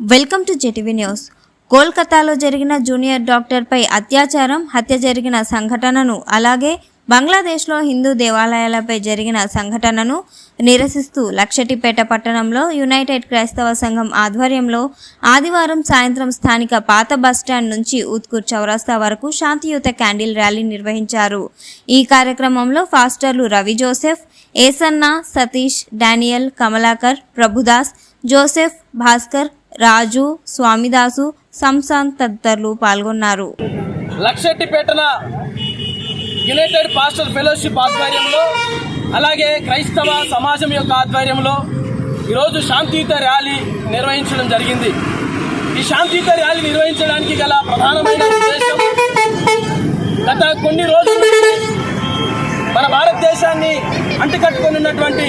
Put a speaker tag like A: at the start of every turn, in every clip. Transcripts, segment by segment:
A: Welcome to జెటివి news. కోల్కతాలో జరిగిన junior డాక్టర్పై అత్యాచారం హత్య జరిగిన సంఘటనను అలాగే బంగ్లాదేశ్లో హిందూ దేవాలయాలపై జరిగిన సంఘటనను నిరసిస్తూ లక్షటిపేట పట్టణంలో యునైటెడ్ క్రైస్తవ సంఘం ఆధ్వర్యంలో ఆదివారం సాయంత్రం స్థానిక పాత బస్టాండ్ నుంచి ఉత్కూర్ చౌరస్తా వరకు శాంతియుత క్యాండిల్ ర్యాలీ నిర్వహించారు. ఈ కార్యక్రమంలో ఫాస్టర్లు Ravi Joseph Yesanna Satish Daniel Kamalakar Prabhudas Joseph Bhaskar Raju Swamidasu Samson తదితరులు పాల్గొన్నారు.
B: లక్షెట్టిపేటన యునైటెడ్ పాస్టర్ ఫెలోషిప్ ఆధ్వర్యంలో అలాగే క్రైస్తవ సమాజం యొక్క ఆధ్వర్యంలో ఈరోజు శాంతియుత ర్యాలీ నిర్వహించడం జరిగింది. ఈ శాంతియుత ర్యాలీ నిర్వహించడానికి గల ప్రధానమైన ఉద్దేశం గత కొన్ని రోజుల నుంచి మన భారతదేశాన్ని అంటికట్టుకొని ఉన్నటువంటి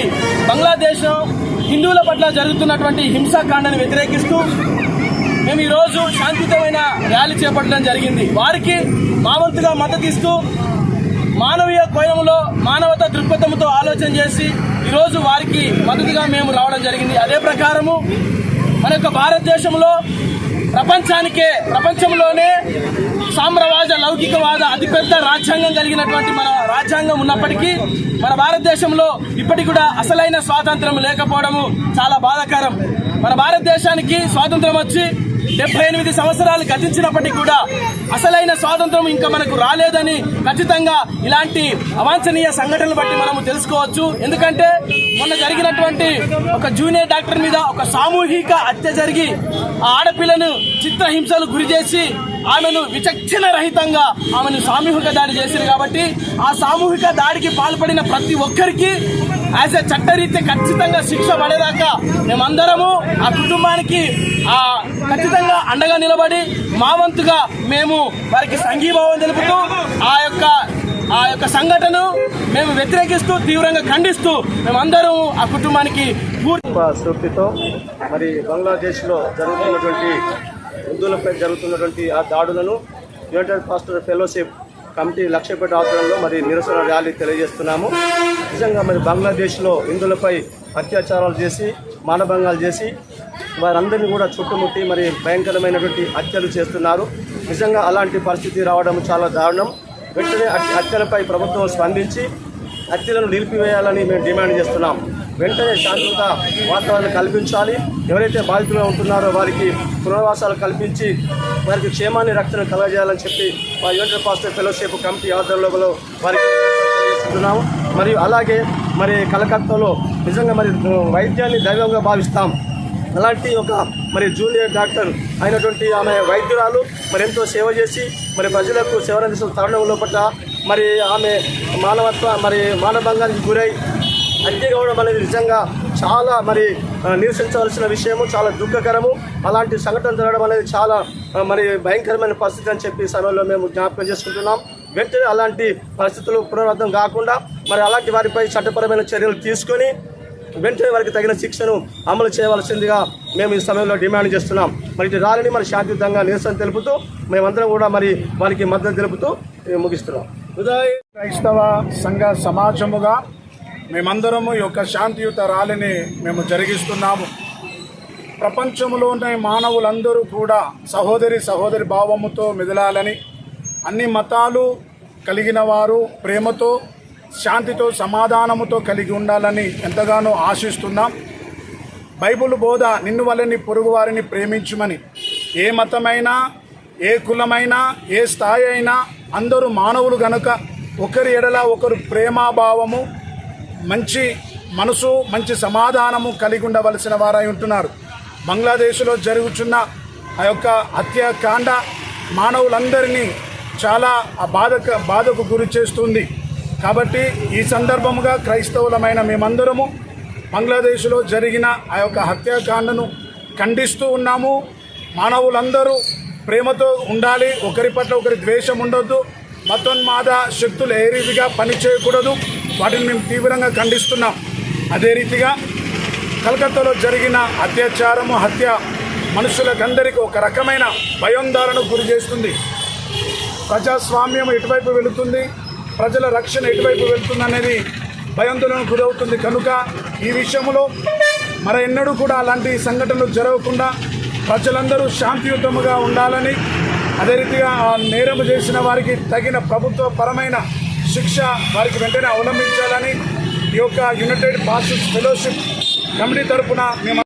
B: బంగ్లాదేశం హిందువుల పట్ల జరుగుతున్నటువంటి హింసాకాండను వ్యతిరేకిస్తూ మేము ఈరోజు శాంతియుతమైన ర్యాలీ చేపట్టడం జరిగింది. వారికి మా వంతుగా మద్దతు ఇస్తూ మానవీయ కోయంలో మానవత దృక్పథంతో ఆలోచన చేసి ఈరోజు వారికి మద్దతుగా మేము రావడం జరిగింది. అదే ప్రకారము మన యొక్క భారతదేశంలో ప్రపంచానికే ప్రపంచం లౌకికవాద అతిపెద్ద రాజ్యాంగం కలిగినటువంటి మన రాజ్యాంగం ఉన్నప్పటికీ మన భారతదేశంలో ఇప్పటికి కూడా అసలైన స్వాతంత్రం లేకపోవడము చాలా బాధాకరం. మన భారతదేశానికి స్వాతంత్రం వచ్చి డెబ్బై ఎనిమిది సంవత్సరాలు గతించినప్పటికీ కూడా అసలైన స్వాతంత్రం ఇంకా మనకు రాలేదని ఖచ్చితంగా ఇలాంటి అవాంఛనీయ సంఘటనలు బట్టి మనము తెలుసుకోవచ్చు. ఎందుకంటే మొన్న జరిగినటువంటి ఒక జూనియర్ డాక్టర్ మీద ఒక సామూహిక హత్య జరిగి ఆ ఆడపిల్లను చిత్రహింసలు గురి చేసి ఆమెను విచక్షణ రహితంగా ఆమెను సామూహిక దాడి చేసింది కాబట్టి ఆ సామూహిక దాడికి పాల్పడిన ప్రతి ఒక్కరికి యాజ్ ఎ చట్టరీత్యా ఖచ్చితంగా శిక్ష పడేదాకా మేమందరము ఆ కుటుంబానికి ఆ ఖచ్చితంగా అండగా నిలబడి మా వంతుగా మేము వారికి సంఘీభావం తెలుపుతూ ఆ యొక్క ఆ యొక్క సంఘటన మేము వ్యతిరేకిస్తూ తీవ్రంగా ఖండిస్తూ మేమందరం ఆ కుటుంబానికి పూర్తి
C: గొప్ప స్ఫూర్తితో మరి బంగ్లాదేశ్లో జరుగుతున్నటువంటి హిందువులపై జరుగుతున్నటువంటి ఆ దాడులను united pastor fellowship committee Lakshyapeta ఆధ్వర్యంలో మరి నిరసన ర్యాలీ తెలియజేస్తున్నాము. నిజంగా మరి బంగ్లాదేశ్లో హిందువులపై అత్యాచారాలు చేసి మానభంగాలు చేసి వారందరినీ కూడా చుట్టుముట్టి మరి భయంకరమైనటువంటి హత్యలు చేస్తున్నారు. నిజంగా అలాంటి పరిస్థితి రావడం చాలా దారుణం. వెంటనే హత్యలపై ప్రభుత్వం స్పందించి హత్యలను నిలిపివేయాలని మేము డిమాండ్ చేస్తున్నాం. వెంటనే శాశ్వత వాతావరణం కల్పించాలి. ఎవరైతే బాధితులు ఉంటున్నారో వారికి పునర్వాసాలు కల్పించి వారికి క్షేమాన్ని రక్షణ కలగజేయాలని చెప్పి మా యువత పాస్టర్ ఫెలోషిప్ కమిటీ ఆధ్వర్యంలో వారికి చేస్తున్నాము మరియు అలాగే మరి కలకత్తాలో నిజంగా మరి వైద్యాన్ని దైవంగా భావిస్తాం. అలాంటి ఒక మరి జూనియర్ డాక్టర్ అయినటువంటి ఆమె వైద్యురాలు మరి ఎంతో సేవ చేసి మరి ప్రజలకు సేవ అందిస్తున్న తరుణం లోపల మరి ఆమె మానవత్వ మరి మానభంగానికి గురై హత్య కావడం అనేది నిజంగా చాలా మరి నిరసించవలసిన విషయము చాలా దుఃఖకరము. అలాంటి సంఘటన జరగడం అనేది చాలా మరి భయంకరమైన పరిస్థితి అని చెప్పి సమయంలో మేము జ్ఞాపకం చేసుకుంటున్నాం. వెంటనే అలాంటి పరిస్థితులు పునరావృతం కాకుండా మరి అలాంటి వారిపై చట్టపరమైన చర్యలు తీసుకొని వెంటనే వారికి తగిన శిక్షను అమలు చేయవలసిందిగా మేము ఈ సమయంలో డిమాండ్ చేస్తున్నాం. మరి ఇది రాలని మరి శాంతియుతంగా నిరసన తెలుపుతూ మేమందరం కూడా మరి వారికి మద్దతు తెలుపుతూ ముగిస్తున్నాం. ఉదయ
D: క్రైస్తవ సంఘ సమాజముగా మేమందరము ఈ యొక్క శాంతియుత ర్యాలీని మేము జరిగిస్తున్నాము. ప్రపంచంలోనే మానవులందరూ కూడా సహోదరి సహోదరి భావముతో మెదలాలని అన్ని మతాలు కలిగిన వారు ప్రేమతో శాంతితో సమాధానముతో కలిగి ఉండాలని ఎంతగానో ఆశిస్తున్నాం. బైబుల్ బోధ నిన్ను వలని పొరుగు వారిని ప్రేమించుమని. ఏ మతమైనా ఏ కులమైనా ఏ స్థాయి అయినా అందరూ మానవులు గనుక ఒకరి ఎడల ఒకరు ప్రేమాభావము మంచి మనసు మంచి సమాధానము కలిగి ఉండవలసిన వారై ఉంటున్నారు. బంగ్లాదేశ్లో జరుగుతున్న ఆ యొక్క హత్యాకాండ మానవులందరినీ చాలా ఆ బాధక బాధకు గురి చేస్తుంది. కాబట్టి ఈ సందర్భముగా క్రైస్తవులమైన మేమందరము బంగ్లాదేశ్లో జరిగిన ఆ యొక్క హత్యాకాండను ఖండిస్తూ ఉన్నాము. మానవులందరూ ప్రేమతో ఉండాలి ఒకరి పట్ల ఒకరి ద్వేషం ఉండొద్దు మతోన్మాద శక్తులు ఏ రీతిగా పనిచేయకూడదు. వాటిని మేము తీవ్రంగా ఖండిస్తున్నాం. అదే రీతిగా కలకత్తాలో జరిగిన అత్యాచారము హత్య మనుషులకందరికీ ఒక రకమైన భయోందాలను గురి చేస్తుంది. ప్రజాస్వామ్యం ఎటువైపు వెళుతుంది? ప్రజల రక్షణ ఎటువైపు వెళుతుంది అనేది భయోందోళనకు గురవుతుంది. కనుక ఈ విషయంలో మరి ఎన్నడూ కూడా అలాంటి సంఘటనలు జరగకుండా ప్రజలందరూ శాంతియుతముగా ఉండాలని అదే రీతిగా నేరము నేరం చేసిన వారికి తగిన ప్రభుత్వ పరమైన శిక్ష వారికి వెంటనే అవలంబించాలని ఈ యొక్క యునైటెడ్ పాస్టర్స్ ఫెలోషిప్ కమిటీ తరపున మేము